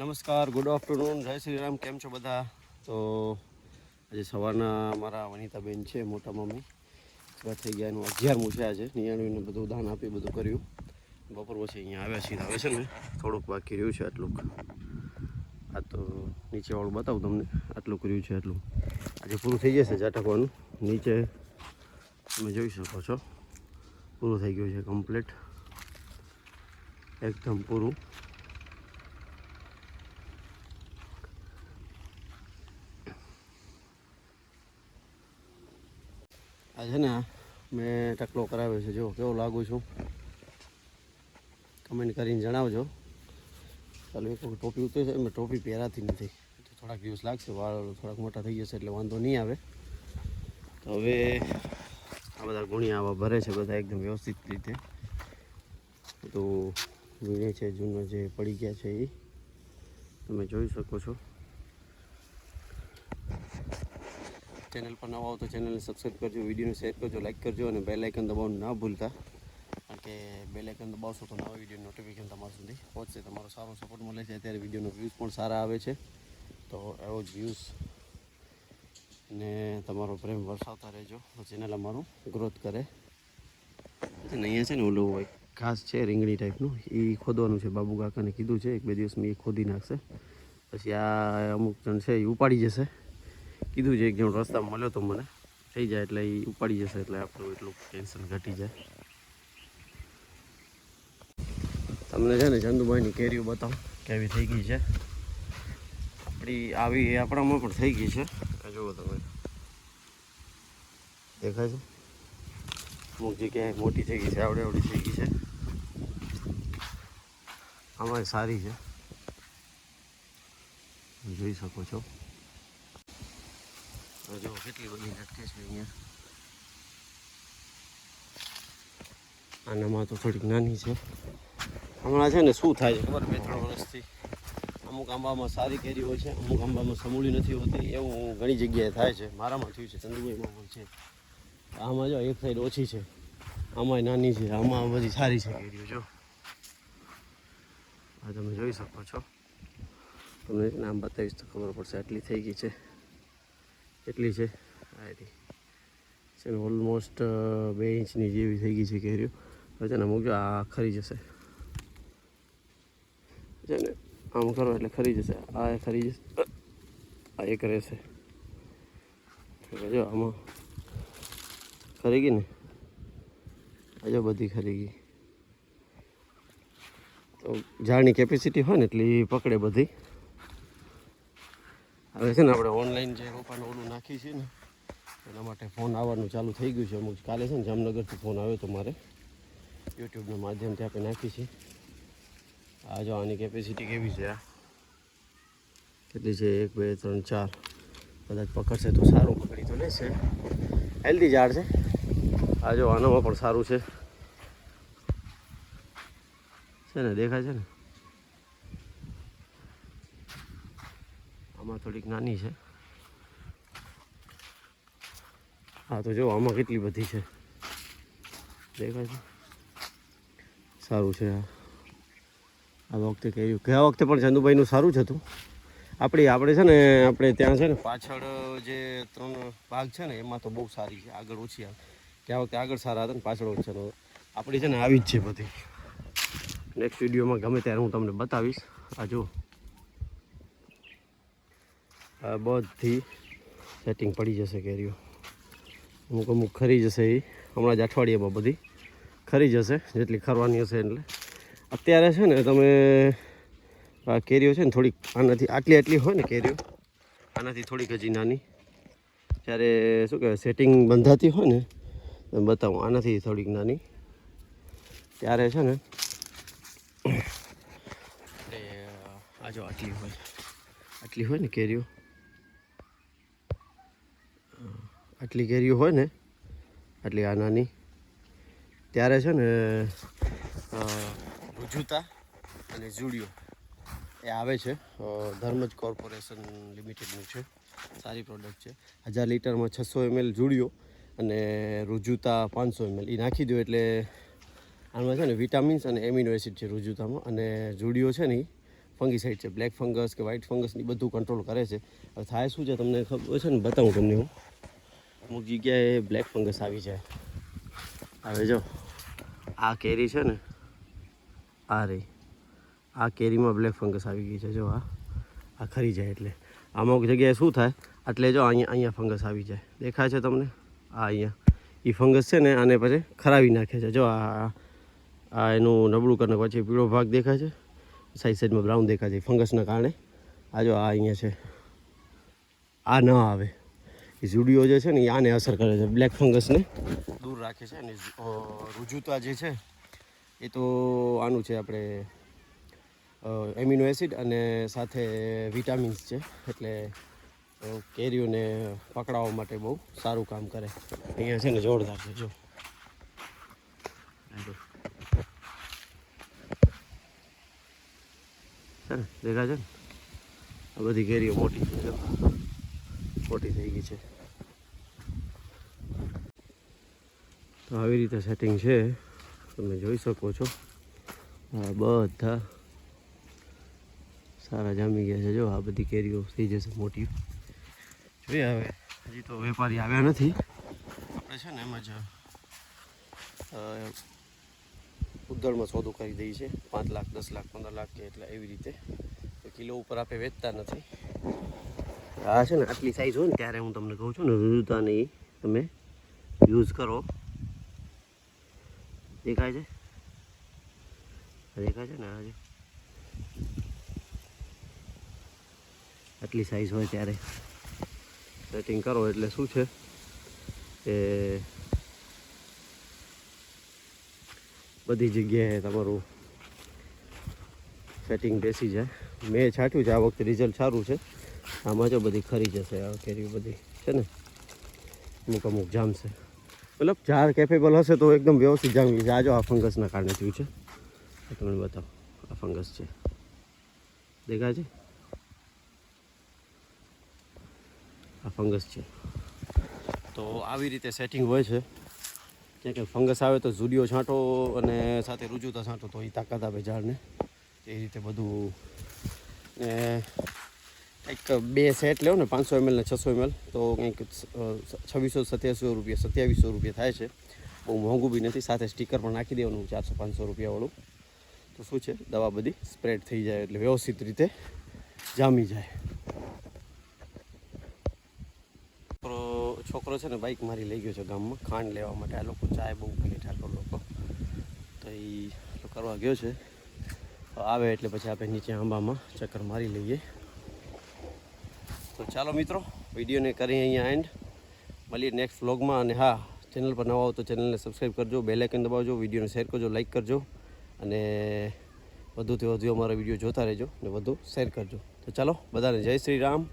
નમસ્કાર good afternoon જય શ્રી રામ. કેમ છો બધા? તો આજે સવારના મારા વનિતાબેન છે, મોટા મમ્મી. એક્સપાયર થઈ ગયા એનું અગિયારમું છે આજે. નિયાણવીને બધું દાન આપી, બધું કર્યું. બપોર પછી અહીંયા આવ્યા છીએ, આવે છે ને. થોડુંક બાકી રહ્યું છે આટલું આ તો નીચેવાળું બતાવું તમને. આટલું કર્યું છે આટલું આજે પૂરું થઈ જશે ઝાટકવાનું નીચે તમે જોઈ શકો છો. પૂરું થઈ ગયું છે કમ્પ્લીટ. એકદમ પૂરું. આ છે ને મેં ટકલો કરાવ્યો છે. જો કેવો લાગુ છું. કમેન્ટ કરીને જણાવજો. ચાલો, એક વખત ટોપી ઉતરી છે મેં ટોપી પહેરાતી નથી. થોડાક દિવસ લાગશે. વાળ થોડાક મોટા થઈ જશે એટલે વાંધો નહીં આવે. તો હવે આ બધા ગુણિયા આવા ભરે છે, બધા એકદમ વ્યવસ્થિત રીતે. તો વીણે છે, જૂનો જે પડી ગયા છે એ તમે જોઈ શકો છો. ચેનલ પર નવા હો તો ચેનલને સબસ્ક્રાઈબ કરજો, વિડીયોને શેર કરજો લાઈક કરજો અને બેલ આઇકન દબાવવાનું ના ભૂલતા. કારણ કે બેલ આઇકન દબાવશો તો નવા વીડિયો નોટિફિકેશન તમારા સુધી પહોંચશે. તમારો સારો સપોર્ટ મળે છે. અત્યારે વિડીયોનો વ્યૂઝ પણ સારા આવે છે. તો એવો જ વ્યૂઝ ને તમારો પ્રેમ વરસાવતા રહેજો. ચેનલ અમારું ગ્રોથ કરે. અને અહીંયા છે ને ઓલું એક ઘાસ છે, રીંગણી ટાઈપનું એ ખોદવાનું છે બાબુ કાકાને કીધું છે. એક બે દિવસમાં એ ખોદી નાખશે. પછી આ અમુક જણ છે એ ઉપાડી જશે. કીધું છે કે હું રસ્તામાં મળ્યો તો મને. થઈ જાય એટલે એ ઉપાડી જશે એટલે આપણું એટલું ટેન્શન ઘટી જાય. તમને છે ને ચંદુભાઈની કેરીઓ બતાવો, કેવી થઈ ગઈ છે. આપણી આવી આપણામાં પણ થઈ ગઈ છે. જુઓ તમે. દેખાય છે? અમુક જગ્યાએ મોટી થઈ ગઈ છે, આવડે આવડી થઈ ગઈ છે. આમાં સારી છે. જોઈ શકો છો. તો જો કેટલી બધી લટકે છે. અહીંયા આનામાં તો થોડીક નાની છે. હમણાં છે ને શું થાય છે ખબર? બે ત્રણ વર્ષથી અમુક આંબામાં સારી કેરી હોય છે અમુક આંબામાં સમૂળી નથી હોતી. એવું ઘણી જગ્યાએ થાય છે. મારામાં થયું છે ચંદુભાઈમાં પણ છે. આમાં જો એક સાઈડ ઓછી છે. આમાં નાની છે. આમાં બધી સારી છે. કેરીઓ જો. આ તમે જોઈ શકો છો. તમને આમ બતાવીશ તો ખબર પડશે. આટલી થઈ ગઈ છે. કેટલી છે? આ રીતે છે ઓલમોસ્ટ બે ઇંચની જેવી થઈ ગઈ છે કેરીઓ. હવે છે ને, અમુક આ ખરી જશે. છે ને, આમ કરો એટલે ખરી જશે. આ ખરી જશે. આ એક રહેશે. જો આમાં ખરી ગઈ ને? આ બધી ખરી ગઈ. તો ઝાડની કેપેસિટી હોય ને, એટલી પકડે બધી. હવે છે ને આપણે ઓનલાઈન જે રોપાનું ઓલું નાખી છે ને, એના માટે ફોન આવવાનું ચાલુ થઈ ગયું છે. અમુક કાલે છે ને જામનગરથી ફોન આવ્યો તો મારે. યુટ્યુબના માધ્યમથી આપણે નાખી છે. આ જો આની કેપેસિટી કેવી છે આ? કેટલી છે? એક, બે, ત્રણ, ચાર. કદાચ પકડશે તો સારું પકડી તો લેશે. હેલ્ધી ઝાડ છે. આ જો આનામાં પણ સારું છે. છે ને, દેખાય છે ને આમાં થોડીક નાની છે. હા તો જો, આમાં કેટલી બધી છે. દેખાય છે? સારું છે આ. વખતે કહ્યું ગયા વખતે પણ ચંદુભાઈનું સારું જ હતું. આપણી, આપણે છે ને, આપણે ત્યાં છે ને, પાછળ જે ત્રણ ભાગ છે ને, એમાં તો બહુ સારી છે. આગળ ઓછી આવે. ગયા વખતે આગળ સારા હતા ને, પાછળ ઓછા આપણી છે ને, આવી જ છે બધી. નેક્સ્ટ વિડીયોમાં ગમે ત્યારે હું તમને બતાવીશ. આ જો બધી સેટિંગ પડી જશે કેરીઓ. અમુક અમુક ખરી જશે એ હમણાં જ અઠવાડિયામાં બધી ખરી જશે, જેટલી ખરવાની હશે એટલે. અત્યારે છે ને તમે આ કેરીઓ છે ને થોડીક આનાથી આટલી આટલી હોય ને કેરીઓ, આનાથી થોડીક હજી નાની. જ્યારે શું કહેવાય સેટિંગ બંધાતી હોય ને બતાવું, આનાથી થોડીક નાની. ત્યારે છે ને આજો આ આટલી હોય આટલી હોય ને કેરીઓ. આટલી કેરીઓ હોય ને આટલી આ નાની ત્યારે છે ને અ, રુજુતા અને જુડિયો એ આવે છે. ધર્મજ કોર્પોરેશન લિમિટેડનું છે. સારી પ્રોડક્ટ છે. હજાર લીટરમાં છસો એમએલ જુડિયો અને રુજુતા પાંચસો એમએલ. એ નાખી દો એટલે આમાં છે ને વિટામિન્સ અને એમિનો એસિડ છે રુજુતામાં. અને જુડિયો છે ને ફંગીસાઇડ છે. બ્લેક ફંગસ કે વ્હાઇટ ફંગસની બધું કંટ્રોલ કરે છે. હવે થાય શું છે તમને ખબર છે ને બતાવું તમને હું. અમુક જગ્યાએ બ્લેક ફંગસ આવી જાય. હવે જો, આ કેરી છે ને, આ રહી. આ કેરીમાં બ્લેક ફંગસ આવી ગઈ છે, જો આ આ ખરી જાય એટલે. અમુક જગ્યાએ શું થાય, એટલે જો અહીંયા અહીંયા ફંગસ આવી જાય. દેખાય છે તમને? આ અહીંયા. એ ફંગસ છે ને, આને પછી ખરાવી નાખે છે. જો આ આ એનું નબળું કરીને પછી પીળો ભાગ દેખાય છે. સાઈડ સાઈડમાં બ્રાઉન દેખાય છે ફંગસના કારણે. આ જો આ અહીંયા છે. આ ન આવે. ઝુડીઓ જે છે ને એ આને અસર કરે છે. બ્લેક ફંગસને દૂર રાખે છે અને રુજુતા જે છે, એ તો આનું છે આપણે એમિનો એસિડ અને સાથે વિટામિન્સ છે. એટલે કેરીઓને પકડાવવા માટે બહુ સારું કામ કરે. અહીંયા છે ને જોરદાર છે, જો. જો. છે ને? આ બધી કેરીઓ મોટી છે મોટી થઈ ગઈ છે. તો આવી રીતે સેટિંગ છે. તમે જોઈ શકો છો. આ બધા સારા જામી ગયા છે. જો આ બધી કેરીઓ થઈ જશે મોટી. જોઈએ હવે. હજી તો વેપારી આવ્યા નથી. આપણે છે ને એમ જ અ, ઉદ્દળમાં સોદો કરી દઈએ છીએ. પાંચ લાખ દસ લાખ પંદર લાખ કે એટલે એવી રીતે. કિલો ઉપર આપણે વેચતા નથી. આ છે ને આટલી સાઈઝ હોય ને ત્યારે હું તમને કહું છું ને રુજુતાને ઈ તમે યુઝ કરો. દેખાય છે? દેખાય છે ને? આજે આટલી સાઈઝ હોય ત્યારે. સેટિંગ કરો એટલે શું છે? કે બધી જગ્યાએ તમારું સેટિંગ બેસી જાય. મેં છાંટ્યું છે, આ વખતે રિઝલ્ટ સારું છે. આમાં જો બધી ખરી જશે, આ કેરી બધી છે ને? અમુક અમુક જામશે મતલબ ઝાડ કેપેબલ હશે તો એકદમ વ્યવસ્થિત જામી જશે આજો આ ફંગસના કારણે થયું છે. તમને બતાવો, આ ફંગસ છે. દેખાય આ ફંગસ છે. તો આવી રીતે સેટિંગ હોય છે. ક્યાં કે ફંગસ આવે તો ઝુડિયો છાંટો અને સાથે રૂજુતા છાંટો તો એ તાકાત આપે ઝાડને. એ રીતે બધું ને કંઈક બે સેટ લેવો ને, પાંચસો એમએલ ને છસો એમએલ તો કંઈક છવ્વીસો, સત્યાવીસો રૂપિયા સત્યાવીસો રૂપિયા થાય છે. બહુ મોંઘું બી નથી, સાથે સ્ટીકર પણ નાખી દેવાનું, ચારસો, પાંચસો રૂપિયાવાળું તો શું છે, દવા બધી સ્પ્રેડ થઈ જાય એટલે વ્યવસ્થિત રીતે જામી જાય. છોકરો છોકરો છે ને બાઇક મારી લઈ ગયો છે ગામમાં, ખાંડ લેવા માટે. આ લોકો ચાય બહુ પીએ ઠાકોર લોકો તો એ કરવા ગયો છે. આવે એટલે પછી આપણે નીચે આંબામાં ચક્કર મારી લઈએ. તો ચાલો મિત્રો, વિડીયોને કરી અહીંયા એન્ડ મળીએ નેક્સ્ટ વ્લોગમાં અને હા ચેનલ પર નવા હોવ તો ચેનલને સબસ્ક્રાઈબ કરજો બેલાઇકન દબાવજો, વિડીયોને શેર કરજો લાઇક કરજો અને વધુથી વધુ અમારા વીડિયો જોતા રહેજો અને વધુ શેર કરજો. તો ચાલો, બધાને જય શ્રી રામ.